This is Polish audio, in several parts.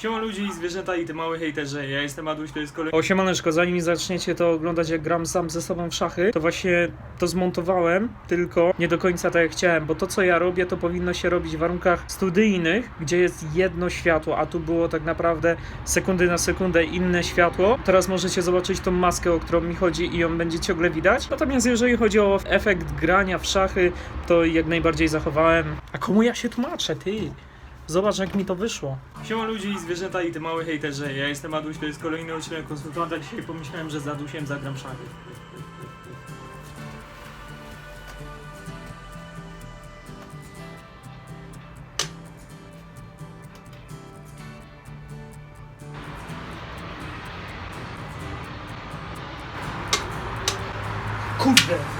Siema ludzi i zwierzęta i ty mały hejterze, ja jestem Aduś, to jest kolejny... O siemaneczko, zanim zaczniecie to oglądać jak gram sam ze sobą w szachy, to właśnie to zmontowałem, tylko nie do końca tak jak chciałem, bo to co ja robię to powinno się robić w warunkach studyjnych, gdzie jest jedno światło, a tu było tak naprawdę sekundy na sekundę inne światło. Teraz możecie zobaczyć tą maskę, o którą mi chodzi i ją będzie ciągle widać. Natomiast jeżeli chodzi o efekt grania w szachy, to jak najbardziej zachowałem. A komu ja się tłumaczę, ty? Zobacz jak mi to wyszło. Siema ludzi i zwierzęta i ty mały hejterze, ja jestem Aduś, to jest kolejny odcinek konsultanta. Dzisiaj pomyślałem, że z Adusiem zagram szachy. Kurde!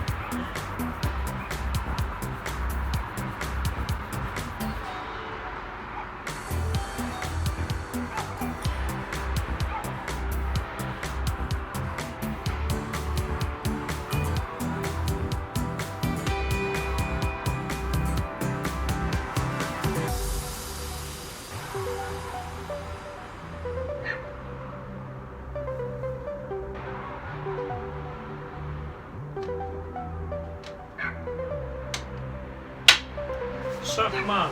Szachmat!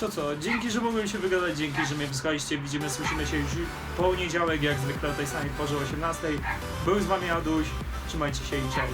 To co, dzięki, że mogłem się wygadać, dzięki, że mnie wysłaliście. Widzimy, słyszymy się już w poniedziałek, jak zwykle o tej samej porze o 18. Był z wami Aduś, trzymajcie się i cześć.